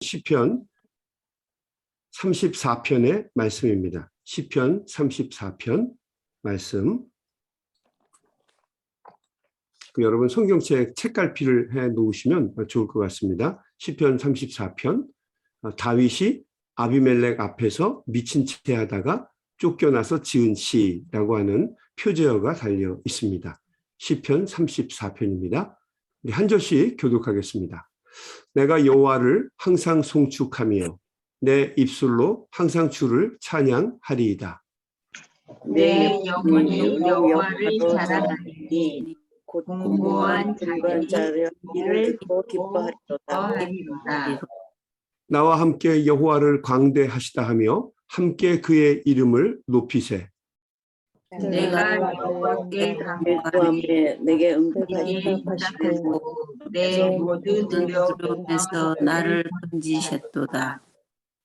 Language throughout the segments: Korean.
시편 34편의 말씀입니다. 시편 34편 말씀. 그 여러분 성경책 책갈피를 해 놓으시면 좋을 것 같습니다. 시편 34편 어, 다윗이 아비멜렉 앞에서 미친 채 하다가 쫓겨나서 지은 시라고 하는 표제어가 달려 있습니다. 시편 34편입니다. 우리 한 절씩 교독하겠습니다. 내가 여호와를 항상 송축하며 내 입술로 항상 주를 찬양하리이다. 내 영혼이 여호와를 자랑하리니 공고한 공고한 자를 이를 듣고 기뻐하리로다. 기뻐하리로다. 나와 함께 여호와를 광대하시다 하며 함께 그의 이름을 높이세. 내가 여호와께 구함에 내게 응답하시고 내 모든 두려움에서 나를 건지셨도다.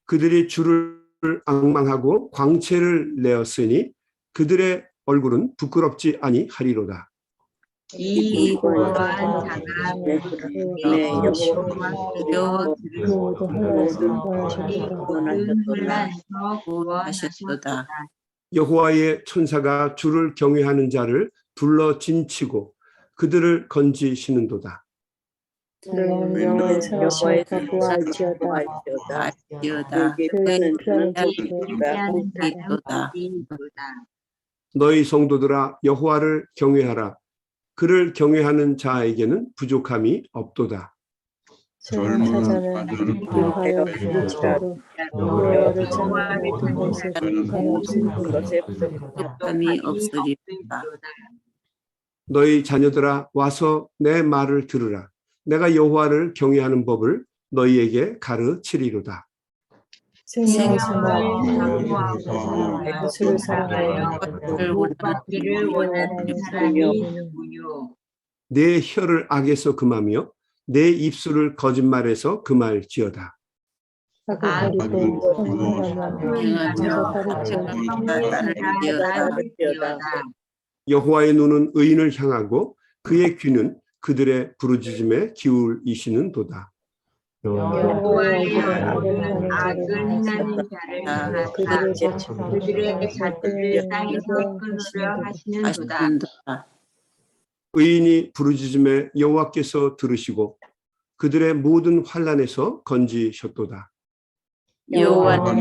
그들이 주를 악망하고 광채를 내었으니 그들의 얼굴은 부끄럽지 아니하리로다. 이 공고한 자가 내내 여호와 여호와께로 모든 모든 혼란에서 구원하셨도다. 여호와의 천사가 주를 경외하는 자를 불러 진치고 그들을 건지시는도다. 함께하는 있도다. 자는 너희 성도들아 여호와를 경외하라. 그를 경외하는 자에게는 부족함이 없도다. 젊은 자는 기뻐하여 부르짖어도 여호와를 부족함이 없으니 부족함이 없으리로다. 너희 자녀들아 와서 내 말을 들으라. 내가 여호와를 경외하는 법을 너희에게 가르치리로다. 생명을 사랑하고 사랑하여 원하는 사람이? 내 혀를 악에서 금하며 내 입술을 성공하며 행하며 가르쳐 따르리로다. 여호와의 눈은 의인을 향하고 그의 귀는 그들의 부르짖음에 기울이시는 도다. 여호와의 악을 악은 악을 행하는 자를 향하사 그들의 자들을 땅에서 끊으려 하시는도다. 하신도다. 의인이 부르짖음에 여호와께서 들으시고 그들의 모든 환란에서 건지셨도다. 여호와는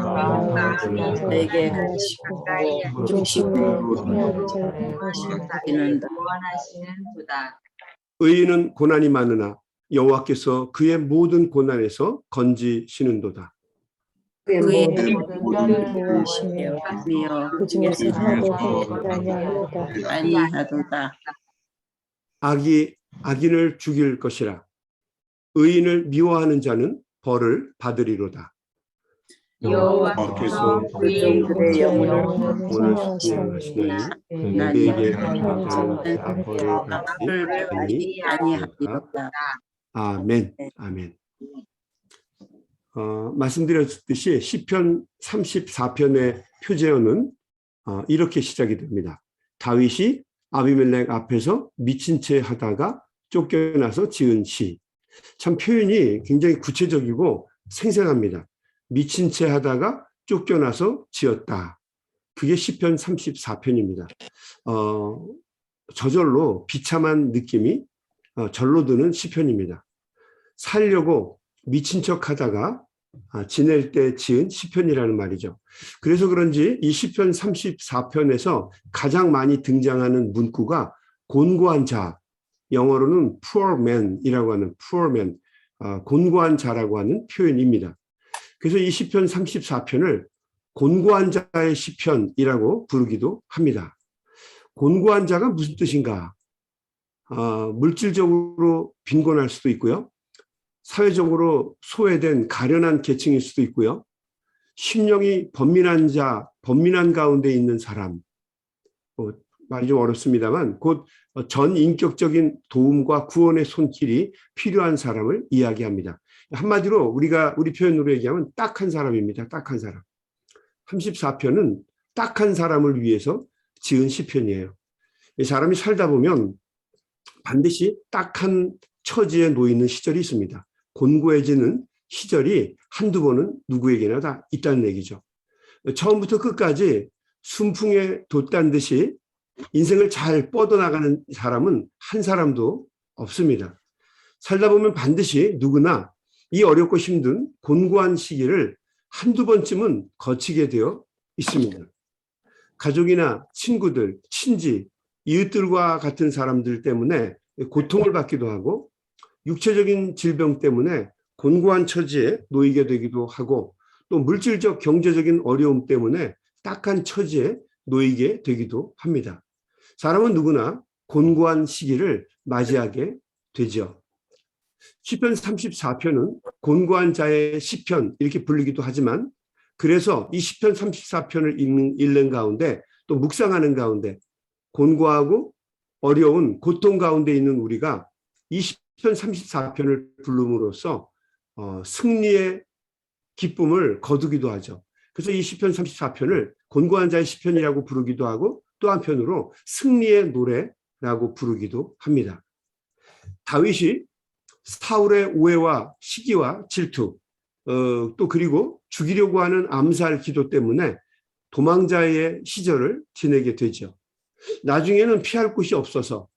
내게 가까이 하시는다. 구원하시는도다. 의인은 고난이 많으나 여호와께서 그의 모든 고난에서 건지시는도다. 그의 보호하시며 하며 그 중에서 하고 아니하도다. 악이 악인을 죽일 것이라. 의인을 미워하는 자는 벌을 받으리로다. 여호와께서 그의 그들의 영혼을 오늘 시행하시나니 우리에게 하는 다 벌을 받지 아니 아니하리로다. 아멘. 아멘. 어, 말씀드렸듯이 시편 34편의 표제어는 어, 이렇게 시작이 됩니다. 다윗이 아비멜렉 앞에서 미친 채 하다가 쫓겨나서 지은 시. 참 표현이 굉장히 구체적이고 생생합니다. 미친 채 하다가 쫓겨나서 지었다. 그게 시편 34편입니다. 어, 저절로 비참한 느낌이 어, 절로 드는 시편입니다. 살려고 미친 척 하다가 아, 지낼 때 지은 시편이라는 말이죠. 그래서 그런지 이 시편 34편에서 가장 많이 등장하는 문구가 곤고한 자, 영어로는 poor man이라고 하는 poor man, 아, 곤고한 자라고 하는 표현입니다. 그래서 이 시편 34편을 곤고한 자의 시편이라고 부르기도 합니다. 곤고한 자가 무슨 뜻인가? 아, 물질적으로 빈곤할 수도 있고요. 사회적으로 소외된 가련한 계층일 수도 있고요. 심령이 번민한 자, 번민한 가운데 있는 사람. 뭐, 말이 좀 어렵습니다만 곧 전 인격적인 도움과 구원의 손길이 필요한 사람을 이야기합니다. 한마디로 우리가 우리 표현으로 얘기하면 딱한 사람입니다. 딱한 사람. 34편은 딱한 사람을 위해서 지은 시편이에요. 이 사람이 살다 보면 반드시 딱한 처지에 놓이는 시절이 있습니다. 곤고해지는 시절이 한두 번은 누구에게나 다 있다는 얘기죠. 처음부터 끝까지 순풍에 돛단 듯이 인생을 잘 뻗어나가는 사람은 한 사람도 없습니다. 살다 보면 반드시 누구나 이 어렵고 힘든 곤고한 시기를 한두 번쯤은 거치게 되어 있습니다. 가족이나 친구들, 친지, 이웃들과 같은 사람들 때문에 고통을 받기도 하고 육체적인 질병 때문에 곤고한 처지에 놓이게 되기도 하고 또 물질적 경제적인 어려움 때문에 딱한 처지에 놓이게 되기도 합니다. 사람은 누구나 곤고한 시기를 맞이하게 되죠. 시편 34편은 곤고한 자의 시편 이렇게 불리기도 하지만 그래서 이 시편 34편을 읽는, 읽는 가운데 또 묵상하는 가운데 곤고하고 어려운 고통 가운데 있는 우리가 이 시편 34편을 부름으로써 어, 승리의 기쁨을 거두기도 하죠. 그래서 이 시편 34편을 곤고한 자의 시편이라고 부르기도 하고 또 한편으로 승리의 노래라고 부르기도 합니다. 다윗이 사울의 오해와 시기와 질투, 어, 또 그리고 죽이려고 하는 암살 기도 때문에 도망자의 시절을 지내게 되죠. 나중에는 피할 곳이 없어서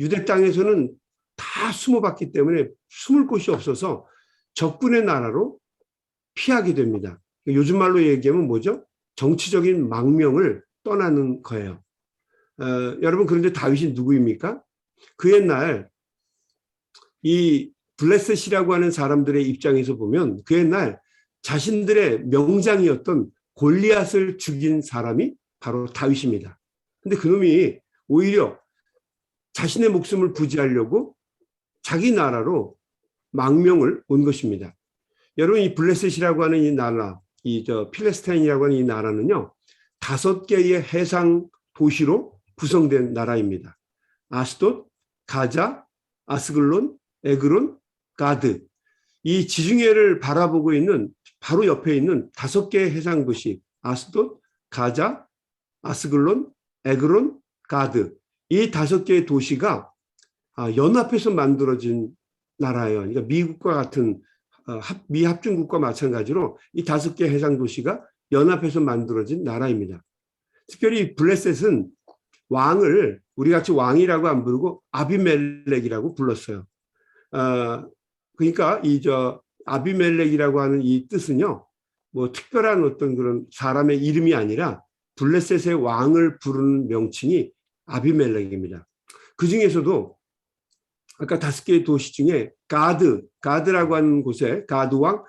유대 땅에서는 다 숨어봤기 때문에 숨을 곳이 없어서 적군의 나라로 피하게 됩니다. 요즘 말로 얘기하면 뭐죠? 정치적인 망명을 떠나는 거예요. 어, 여러분 그런데 다윗이 누구입니까? 그 옛날 이 블레셋이라고 하는 사람들의 입장에서 보면 그 옛날 자신들의 명장이었던 골리앗을 죽인 사람이 바로 다윗입니다. 근데 그놈이 오히려 자신의 목숨을 부지하려고 자기 나라로 망명을 온 것입니다. 여러분 이 블레셋이라고 하는 이 나라, 이 저 필레스타인이라고 하는 이 나라는요 다섯 개의 해상 도시로 구성된 나라입니다. 아스돗, 가자, 아스글론, 에그론, 가드. 이 지중해를 바라보고 있는 바로 옆에 있는 다섯 개의 해상 도시 아스돗, 가자, 아스글론, 에그론, 가드. 이 다섯 개의 도시가 아, 연합해서 만들어진 나라예요. 그러니까 미국과 같은 어, 미합중국과 마찬가지로 이 다섯 개 해상 도시가 연합해서 만들어진 나라입니다. 특별히 블레셋은 왕을 우리 같이 왕이라고 안 부르고 아비멜렉이라고 불렀어요. 어, 그러니까 이 저 아비멜렉이라고 하는 이 뜻은요, 뭐 특별한 어떤 그런 사람의 이름이 아니라 블레셋의 왕을 부르는 명칭이 아비멜렉입니다. 그 중에서도 아까 다섯 개의 도시 중에 가드, 가드라고 하는 곳에 가드 왕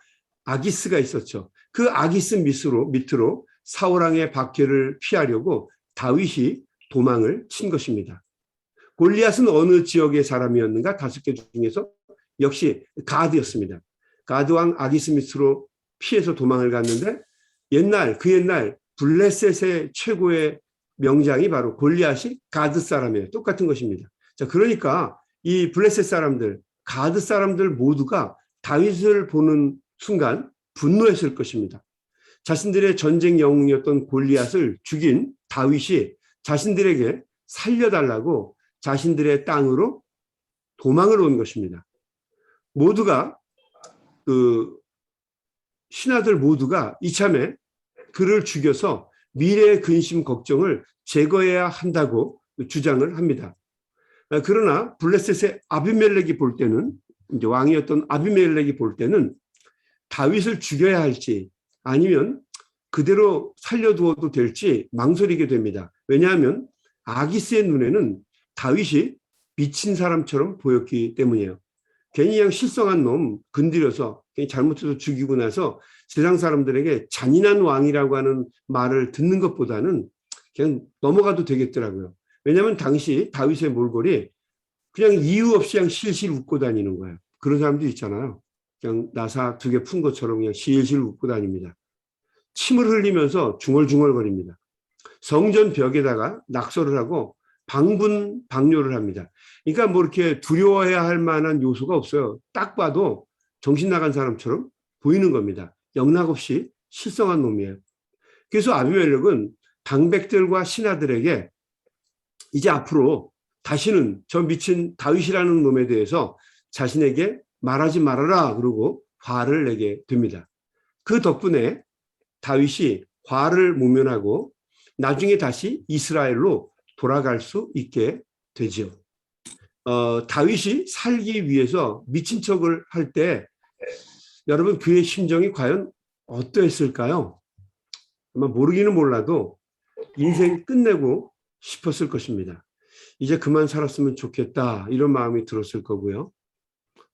아기스가 있었죠. 그 아기스 밑으로, 밑으로 사울왕의 박해를 피하려고 다윗이 도망을 친 것입니다. 골리앗은 어느 지역의 사람이었는가? 다섯 개 중에서 역시 가드였습니다. 가드 왕 아기스 밑으로 피해서 도망을 갔는데 옛날 그 옛날 블레셋의 최고의 명장이 바로 골리앗이 가드 사람이에요. 똑같은 것입니다. 자, 그러니까 이 블레셋 사람들, 가드 사람들 모두가 다윗을 보는 순간 분노했을 것입니다. 자신들의 전쟁 영웅이었던 골리앗을 죽인 다윗이 자신들에게 살려달라고 자신들의 땅으로 도망을 온 것입니다. 모두가 그 신하들 모두가 이참에 그를 죽여서 미래의 근심 걱정을 제거해야 한다고 주장을 합니다. 그러나 블레셋의 아비멜렉이 볼 때는 이제 왕이었던 아비멜렉이 볼 때는 다윗을 죽여야 할지 아니면 그대로 살려두어도 될지 망설이게 됩니다. 왜냐하면 아기스의 눈에는 다윗이 미친 사람처럼 보였기 때문이에요. 괜히 그냥 실성한 놈 건드려서 잘못해서 죽이고 나서 세상 사람들에게 잔인한 왕이라고 하는 말을 듣는 것보다는 그냥 넘어가도 되겠더라고요. 왜냐하면 당시 다윗의 몰골이 그냥 이유 없이 그냥 실실 웃고 다니는 거예요. 그런 사람도 있잖아요. 그냥 나사 두 개 푼 것처럼 그냥 실실 웃고 다닙니다. 침을 흘리면서 중얼중얼거립니다. 성전 벽에다가 낙서를 하고 방분 방뇨를 합니다. 그러니까 뭐 이렇게 두려워해야 할 만한 요소가 없어요. 딱 봐도 정신 나간 사람처럼 보이는 겁니다. 영락없이 실성한 놈이에요. 그래서 아비멜렉은 방백들과 신하들에게 이제 앞으로 다시는 저 미친 다윗이라는 놈에 대해서 자신에게 말하지 말아라 그러고 화를 내게 됩니다. 그 덕분에 다윗이 화를 모면하고 나중에 다시 이스라엘로 돌아갈 수 있게 되지요. 어, 다윗이 살기 위해서 미친 척을 할 때 여러분 그의 심정이 과연 어떠했을까요? 아마 모르기는 몰라도 인생 끝내고 싶었을 것입니다. 이제 그만 살았으면 좋겠다 이런 마음이 들었을 거고요.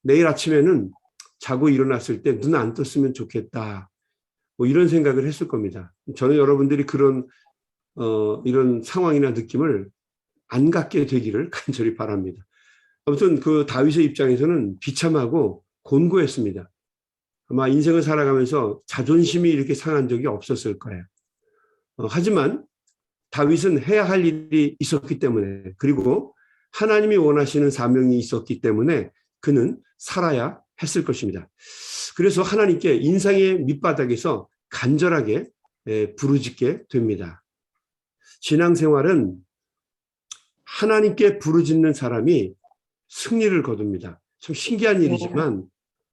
내일 아침에는 자고 일어났을 때 눈 안 떴으면 좋겠다. 뭐 이런 생각을 했을 겁니다. 저는 여러분들이 그런 어, 이런 상황이나 느낌을 안 갖게 되기를 간절히 바랍니다. 아무튼 그 다윗의 입장에서는 비참하고 곤고했습니다. 아마 인생을 살아가면서 자존심이 이렇게 상한 적이 없었을 거예요. 어, 하지만 다윗은 해야 할 일이 있었기 때문에 그리고 하나님이 원하시는 사명이 있었기 때문에 그는 살아야 했을 것입니다. 그래서 하나님께 인상의 밑바닥에서 간절하게 에, 부르짖게 됩니다. 신앙생활은 하나님께 부르짖는 사람이 승리를 거둡니다. 참 신기한 일이지만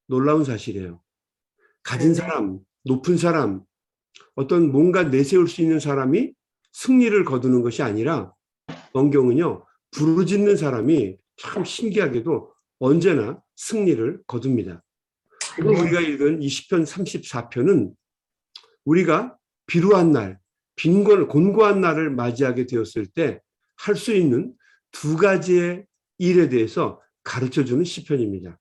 놀라운 사실이에요. 가진 사람, 높은 사람, 어떤 뭔가 내세울 수 있는 사람이 승리를 거두는 것이 아니라 원경은요, 부르짖는 사람이 참 신기하게도 언제나 승리를 거둡니다. 오늘 우리가 읽은 이 시편 34편은 우리가 비루한 날, 빈곤, 곤고한 날을 맞이하게 되었을 때 할 수 있는 두 가지의 일에 대해서 가르쳐 주는 시편입니다.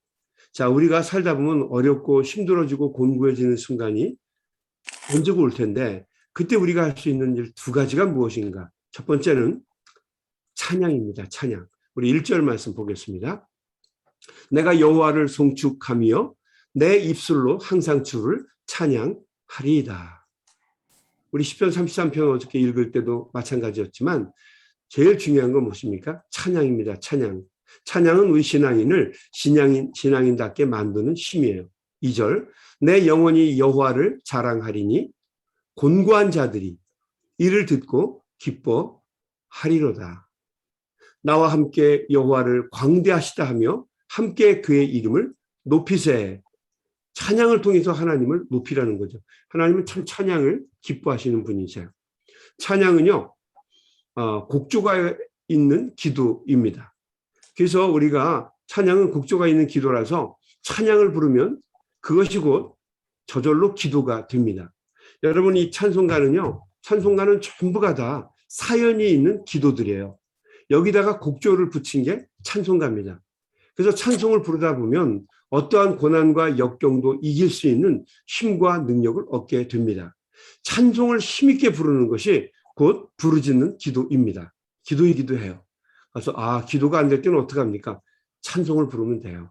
자, 우리가 살다 보면 어렵고 힘들어지고 곤고해지는 순간이 언제고 올 텐데 그때 우리가 할 수 있는 일 두 가지가 무엇인가? 첫 번째는 찬양입니다. 찬양. 우리 1절 말씀 보겠습니다. 내가 여호와를 송축하며 내 입술로 항상 주를 찬양하리이다. 우리 10편 33편 어저께 읽을 때도 마찬가지였지만 제일 중요한 건 무엇입니까? 찬양입니다. 찬양. 찬양은 우리 신앙인을 신앙인, 신앙인답게 만드는 힘이에요. 2절 내 영혼이 여호와를 자랑하리니 곤고한 자들이 이를 듣고 기뻐하리로다. 나와 함께 여호와를 광대하시다 하며 함께 그의 이름을 높이세. 찬양을 통해서 하나님을 높이라는 거죠. 하나님은 참 찬양을 기뻐하시는 분이세요. 찬양은요, 어, 곡조가 있는 기도입니다. 그래서 우리가 찬양은 곡조가 있는 기도라서 찬양을 부르면 그것이 곧 저절로 기도가 됩니다. 여러분 이 찬송가는요. 찬송가는 전부가 다 사연이 있는 기도들이에요. 여기다가 곡조를 붙인 게 찬송가입니다. 그래서 찬송을 부르다 보면 어떠한 고난과 역경도 이길 수 있는 힘과 능력을 얻게 됩니다. 찬송을 힘있게 부르는 것이 곧 부르짖는 기도입니다. 기도이기도 해요. 그래서 아 기도가 안 될 때는 어떻게 합니까? 찬송을 부르면 돼요.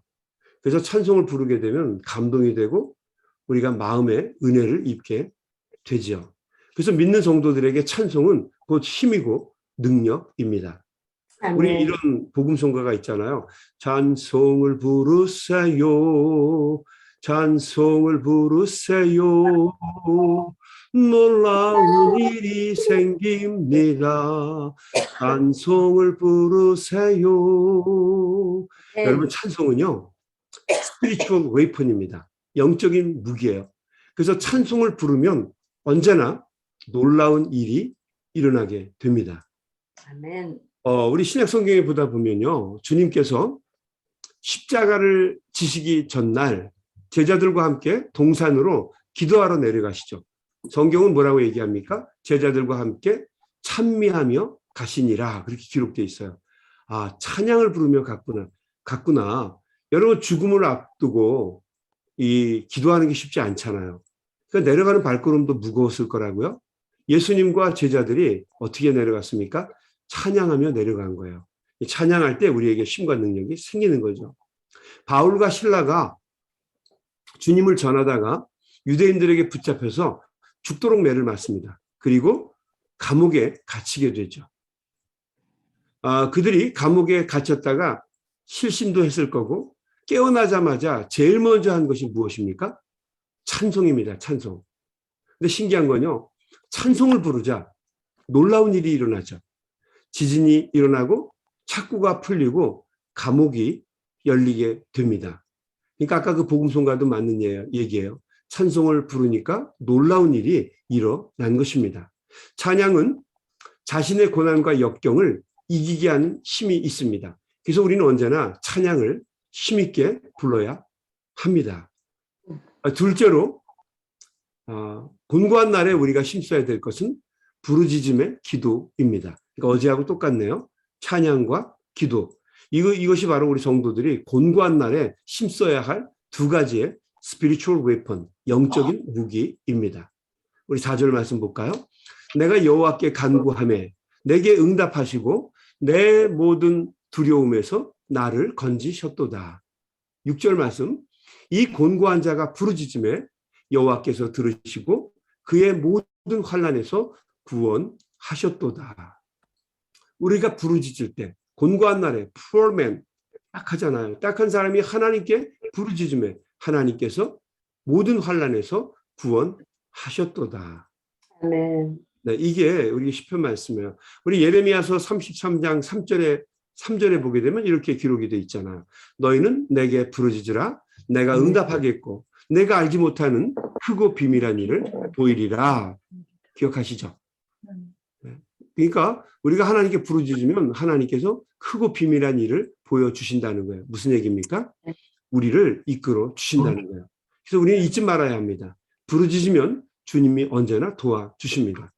그래서 찬송을 부르게 되면 감동이 되고 우리가 마음의 은혜를 입게 되지요. 그래서 믿는 성도들에게 찬송은 곧 힘이고 능력입니다. 우리 이런 복음성가가 있잖아요. 찬송을 부르세요. 찬송을 부르세요. 놀라운 일이 생깁니다. 찬송을 부르세요. 여러분 찬송은요. 스피리추얼 웨이펀입니다. 영적인 무기예요. 그래서 찬송을 부르면 언제나 놀라운 일이 일어나게 됩니다. 아멘. 어, 우리 신약 성경에 보다 보면요. 주님께서 십자가를 지시기 전날 제자들과 함께 동산으로 기도하러 내려가시죠. 성경은 뭐라고 얘기합니까? 제자들과 함께 찬미하며 가시니라. 그렇게 기록되어 있어요. 아, 찬양을 부르며 갔구나. 갔구나. 여러분 죽음을 앞두고 이 기도하는 게 쉽지 않잖아요. 그러니까 내려가는 발걸음도 무거웠을 거라고요. 예수님과 제자들이 어떻게 내려갔습니까? 찬양하며 내려간 거예요. 찬양할 때 우리에게 힘과 능력이 생기는 거죠. 바울과 신라가 주님을 전하다가 유대인들에게 붙잡혀서 죽도록 매를 맞습니다. 그리고 감옥에 갇히게 되죠. 아, 그들이 감옥에 갇혔다가 실신도 했을 거고 깨어나자마자 제일 먼저 한 것이 무엇입니까? 찬송입니다. 찬송. 근데 신기한 건요. 찬송을 부르자 놀라운 일이 일어나죠. 지진이 일어나고 착구가 풀리고 감옥이 열리게 됩니다. 그러니까 아까 그 복음송가도 맞는 예- 얘기예요. 찬송을 부르니까 놀라운 일이 일어난 것입니다. 찬양은 자신의 고난과 역경을 이기게 하는 힘이 있습니다. 그래서 우리는 언제나 찬양을 힘있게 불러야 합니다. 아, 둘째로 아, 곤고한 날에 우리가 힘써야 될 것은 부르짖음의 기도입니다. 그러니까 어제하고 똑같네요. 찬양과 기도. 이거, 이것이 바로 우리 성도들이 곤고한 날에 힘써야 할 두 가지의 spiritual weapon, 영적인 무기입니다. 우리 4절 말씀 볼까요? 내가 여호와께 간구함에 내게 응답하시고 내 모든 두려움에서 나를 건지셨도다. 6절 말씀 이 곤고한 자가 부르짖음에 여호와께서 들으시고 그의 모든 환란에서 구원하셨도다. 우리가 부르짖을 때 곤고한 날에 poor man 딱 하잖아요. 딱한 사람이 하나님께 부르짖음에 하나님께서 모든 환란에서 구원하셨도다. 아멘. 네, 이게 우리 시편 말씀이에요. 우리 예레미야서 33장 3절에 3절에 보게 되면 이렇게 기록이 돼 있잖아요. 너희는 내게 부르짖으라 내가 응답하겠고 내가 알지 못하는 크고 비밀한 일을 보이리라. 기억하시죠? 네. 그러니까 우리가 하나님께 부르짖으면 하나님께서 크고 비밀한 일을 보여주신다는 거예요. 무슨 얘기입니까? 우리를 이끌어 주신다는 거예요. 그래서 우리는 잊지 말아야 합니다. 부르짖으면 주님이 언제나 도와주십니다.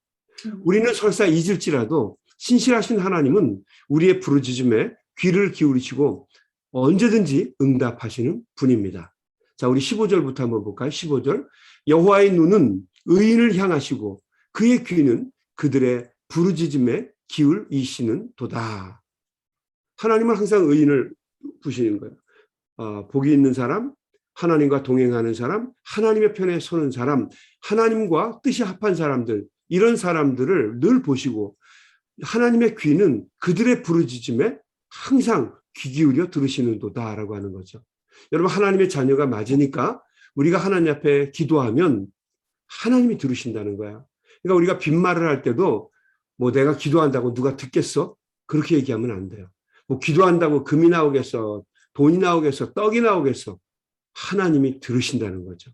우리는 설사 잊을지라도 신실하신 하나님은 우리의 부르짖음에 귀를 기울이시고 언제든지 응답하시는 분입니다. 자, 우리 15절부터 한번 볼까요? 15절. 여호와의 눈은 의인을 향하시고 그의 귀는 그들의 부르짖음에 기울이시는 도다. 하나님은 항상 의인을 보시는 거예요. 어, 복이 있는 사람, 하나님과 동행하는 사람, 하나님의 편에 서는 사람, 하나님과 뜻이 합한 사람들, 이런 사람들을 늘 보시고 하나님의 귀는 그들의 부르짖음에 항상 귀 기울여 들으시는도다라고 하는 거죠. 여러분 하나님의 자녀가 맞으니까 우리가 하나님 앞에 기도하면 하나님이 들으신다는 거야. 그러니까 우리가 빈말을 할 때도 뭐 내가 기도한다고 누가 듣겠어? 그렇게 얘기하면 안 돼요. 뭐 기도한다고 금이 나오겠어? 돈이 나오겠어? 떡이 나오겠어? 하나님이 들으신다는 거죠.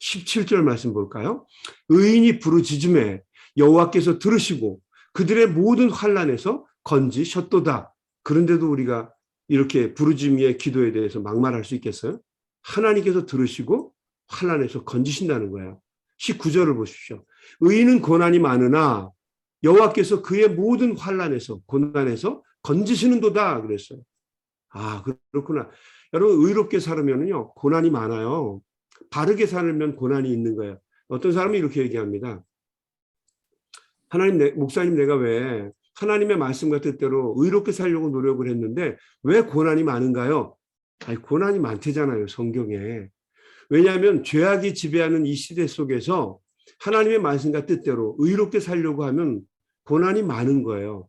17절 말씀 볼까요? 의인이 부르짖음에 여호와께서 들으시고 그들의 모든 환란에서 건지셨도다. 그런데도 우리가 이렇게 부르짖음의 기도에 대해서 막말할 수 있겠어요? 하나님께서 들으시고 환란에서 건지신다는 거예요. 19절을 보십시오. 의인은 고난이 많으나 여호와께서 그의 모든 환란에서 고난에서 건지시는도다 그랬어요. 아 그렇구나. 여러분 의롭게 살으면요 고난이 많아요. 바르게 살면 고난이 있는 거예요. 어떤 사람이 이렇게 얘기합니다. 하나님, 내, 목사님 내가 왜 하나님의 말씀과 뜻대로 의롭게 살려고 노력을 했는데 왜 고난이 많은가요? 아니, 고난이 많대잖아요, 성경에. 왜냐하면 죄악이 지배하는 이 시대 속에서 하나님의 말씀과 뜻대로 의롭게 살려고 하면 고난이 많은 거예요.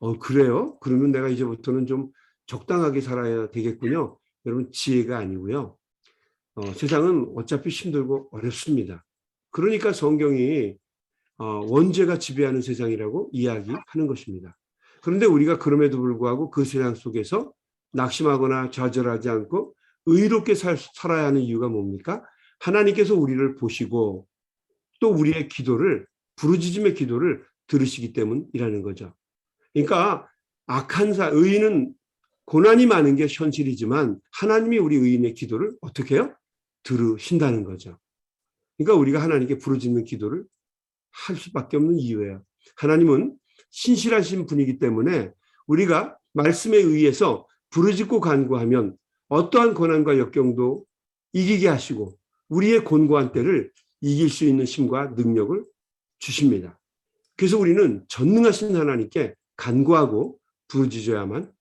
어, 그래요? 그러면 내가 이제부터는 좀 적당하게 살아야 되겠군요. 여러분, 지혜가 아니고요. 어, 세상은 어차피 힘들고 어렵습니다. 그러니까 성경이 어, 원죄가 지배하는 세상이라고 이야기하는 것입니다. 그런데 우리가 그럼에도 불구하고 그 세상 속에서 낙심하거나 좌절하지 않고 의롭게 살, 살아야 하는 이유가 뭡니까? 하나님께서 우리를 보시고 또 우리의 기도를 부르짖음의 기도를 들으시기 때문이라는 거죠. 그러니까 악한 사 의인은 고난이 많은 게 현실이지만 하나님이 우리 의인의 기도를 어떻게 해요? 들으신다는 거죠. 그러니까 우리가 하나님께 부르짖는 기도를 할 수밖에 없는 이유예요. 하나님은 신실하신 분이기 때문에 우리가 말씀에 의해서 부르짖고 간구하면 어떠한 고난과 역경도 이기게 하시고 우리의 곤고한 때를 이길 수 있는 힘과 능력을 주십니다. 그래서 우리는 전능하신 하나님께 간구하고 부르짖어야만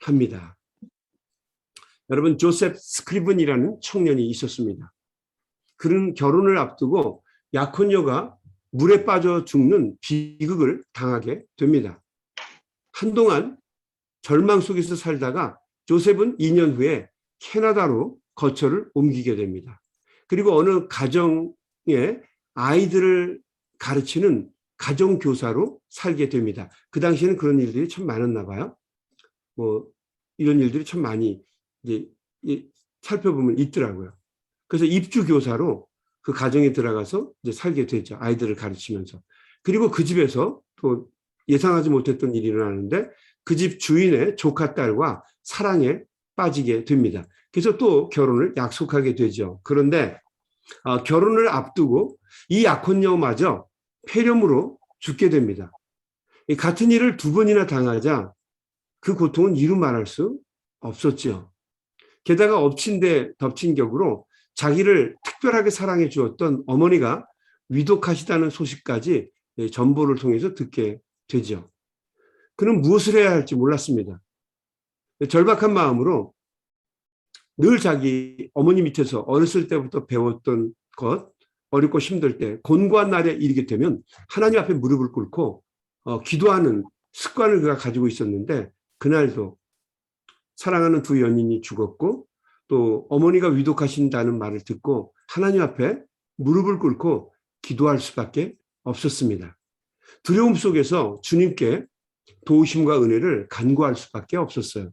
합니다. 여러분 조셉 스크리븐이라는 청년이 있었습니다. 그는 결혼을 앞두고 약혼녀가 물에 빠져 죽는 비극을 당하게 됩니다. 한동안 절망 속에서 살다가 조셉은 2년 후에 캐나다로 거처를 옮기게 됩니다. 그리고 어느 가정에 아이들을 가르치는 가정교사로 살게 됩니다. 그 당시에는 그런 일들이 참 많았나 봐요. 뭐 이런 일들이 참 많이 이제 살펴보면 있더라고요. 그래서 입주 교사로 그 가정에 들어가서 이제 살게 되죠. 아이들을 가르치면서. 그리고 그 집에서 또 예상하지 못했던 일이 일어나는데 그 집 주인의 조카 딸과 사랑에 빠지게 됩니다. 그래서 또 결혼을 약속하게 되죠. 그런데 어, 결혼을 앞두고 이 약혼녀마저 폐렴으로 죽게 됩니다. 이 같은 일을 두 번이나 당하자 그 고통은 이루 말할 수 없었죠. 게다가 엎친 데 덮친 격으로 자기를 특별하게 사랑해 주었던 어머니가 위독하시다는 소식까지 예, 전보를 통해서 듣게 되죠. 그는 무엇을 해야 할지 몰랐습니다. 절박한 마음으로 늘 자기 어머니 밑에서 어렸을 때부터 배웠던 것, 어렵고 힘들 때 곤고한 날에 이르게 되면 하나님 앞에 무릎을 꿇고 어, 기도하는 습관을 그가 가지고 있었는데 그날도 사랑하는 두 연인이 죽었고 또 어머니가 위독하신다는 말을 듣고 하나님 앞에 무릎을 꿇고 기도할 수밖에 없었습니다. 두려움 속에서 주님께 도우심과 은혜를 간구할 수밖에 없었어요.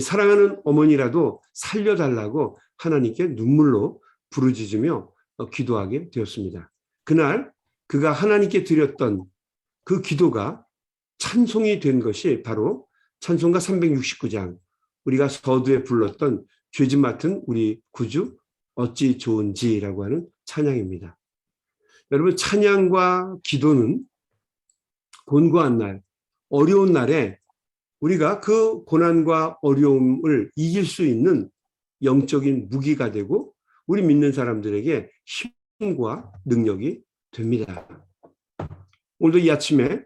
사랑하는 어머니라도 살려달라고 하나님께 눈물로 부르짖으며 어, 기도하게 되었습니다. 그날 그가 하나님께 드렸던 그 기도가 찬송이 된 것이 바로 찬송가 369장 우리가 서두에 불렀던 죄짐 맡은 우리 구주 어찌 좋은지라고 하는 찬양입니다. 여러분 찬양과 기도는 곤고한 날, 어려운 날에 우리가 그 고난과 어려움을 이길 수 있는 영적인 무기가 되고 우리 믿는 사람들에게 힘과 능력이 됩니다. 오늘도 이 아침에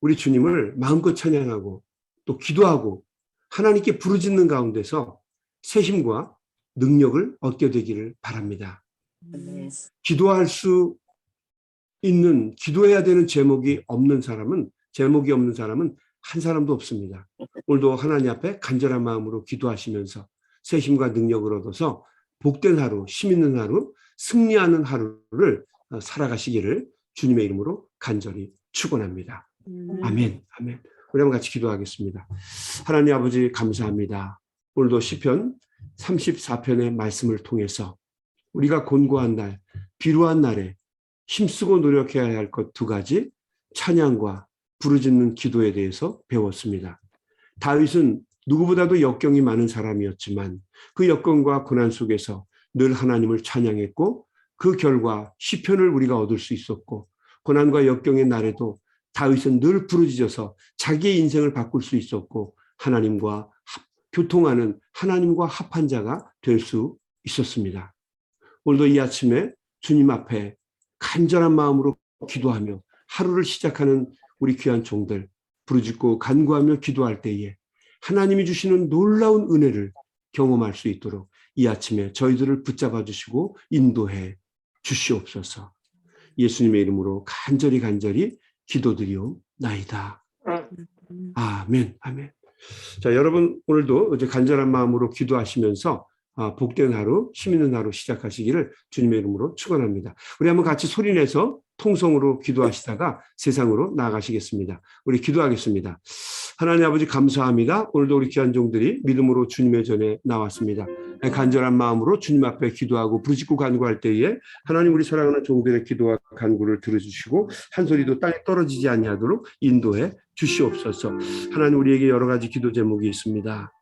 우리 주님을 마음껏 찬양하고 또 기도하고 하나님께 부르짖는 가운데서 새 힘과 능력을 얻게 되기를 바랍니다. 기도할 수 있는 기도해야 되는 제목이 없는 사람은 제목이 없는 사람은 한 사람도 없습니다. 오늘도 하나님 앞에 간절한 마음으로 기도하시면서 새 힘과 능력을 얻어서 복된 하루, 힘 있는 하루, 승리하는 하루를 어, 살아가시기를 주님의 이름으로 간절히 축원합니다. 아멘. 아멘. 우리 한번 같이 기도하겠습니다. 하나님 아버지 감사합니다. 오늘도 시편 34편의 말씀을 통해서 우리가 곤고한 날, 비루한 날에 힘쓰고 노력해야 할 것 두 가지 찬양과 부르짖는 기도에 대해서 배웠습니다. 다윗은 누구보다도 역경이 많은 사람이었지만 그 역경과 고난 속에서 늘 하나님을 찬양했고 그 결과 시편을 우리가 얻을 수 있었고 고난과 역경의 날에도 다윗은 늘 부르짖어서 자기의 인생을 바꿀 수 있었고 하나님과 합- 교통하는 하나님과 합한 자가 될 수 있었습니다. 오늘도 이 아침에 주님 앞에 간절한 마음으로 기도하며 하루를 시작하는 우리 귀한 종들 부르짖고 간구하며 기도할 때에 하나님이 주시는 놀라운 은혜를 경험할 수 있도록 이 아침에 저희들을 붙잡아 주시고 인도해 주시옵소서. 예수님의 이름으로 간절히 간절히 기도드리옵나이다. 아멘, 아멘. 자, 여러분 오늘도 이제 간절한 마음으로 기도하시면서 아, 복된 하루, 힘 있는 하루 시작하시기를 주님의 이름으로 축원합니다. 우리 한번 같이 소리내서 통성으로 기도하시다가 세상으로 나가시겠습니다. 우리 기도하겠습니다. 하나님 아버지 감사합니다. 오늘도 우리 귀한 종들이 믿음으로 주님의 전에 나왔습니다. 간절한 마음으로 주님 앞에 기도하고 부르짖고 간구할 때에 하나님 우리 사랑하는 종들의 기도와 간구를 들어주시고 한 소리도 땅에 떨어지지 아니하도록 인도해 주시옵소서. 하나님 우리에게 여러 가지 기도 제목이 있습니다.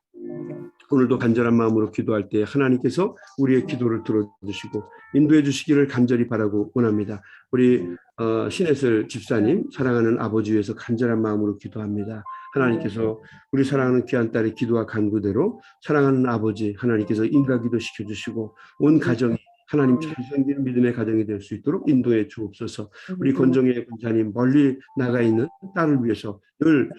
오늘도 간절한 마음으로 기도할 때 하나님께서 우리의 기도를 들어주시고 인도해 주시기를 간절히 바라고 원합니다. 우리 어, 신혜슬 집사님 사랑하는 아버지 위해서 간절한 마음으로 기도합니다. 하나님께서 우리 사랑하는 귀한 딸의 기도와 간구대로 사랑하는 아버지 하나님께서 인가기도 시켜주시고 온 가정이 하나님 잘 섬기는 믿음의 가정이 될 수 있도록 인도해 주옵소서. 우리 권정혜 권사님 멀리 나가 있는 딸을 위해서 늘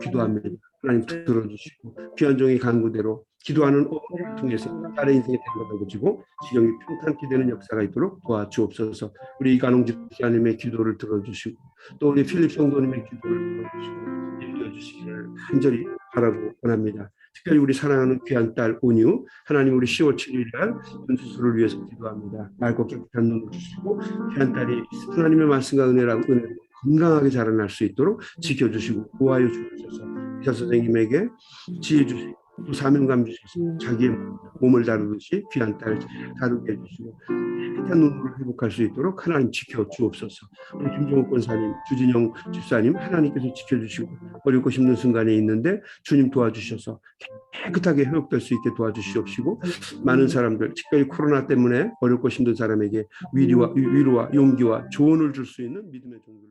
기도합니다. 하나님 들어주시고 귀한 종의 간구대로 기도하는 어머니를 통해서 딸의 인생에 된것을 고치고 지경이 평탄케 되는 역사가 있도록 도와주옵소서. 우리 이간홍 집사님의 기도를 들어주시고 또 우리 필립 성도님의 기도를 들어주시고 인도해 주시기를 간절히 바라고 원합니다. 특별히 우리 사랑하는 귀한 딸 온유 하나님 우리 10월 7일 날 눈 수술을 위해서 기도합니다. 맑고 깨끗한 눈을 주시고 귀한 딸이 하나님의 말씀과 은혜라고 은혜로 건강하게 자라날 수 있도록 지켜주시고 도와여 주옵소서. 의사 선생님에게 지혜 주시고 또 사명감 주셔서 자기의 몸을 다루듯이 귀한 딸 다루게 해주시고 깨끗한 눈으로 회복할 수 있도록 하나님 지켜 주옵소서. 우리 김종욱 권사님, 주진영 집사님 하나님께서 지켜주시고 어렵고 힘든 순간에 있는데 주님 도와주셔서 깨끗하게 회복될 수 있게 도와주시옵시고 많은 사람들 특별히 코로나 때문에 어렵고 힘든 사람에게 위로와, 위로와 용기와 조언을 줄 수 있는 믿음의 종들로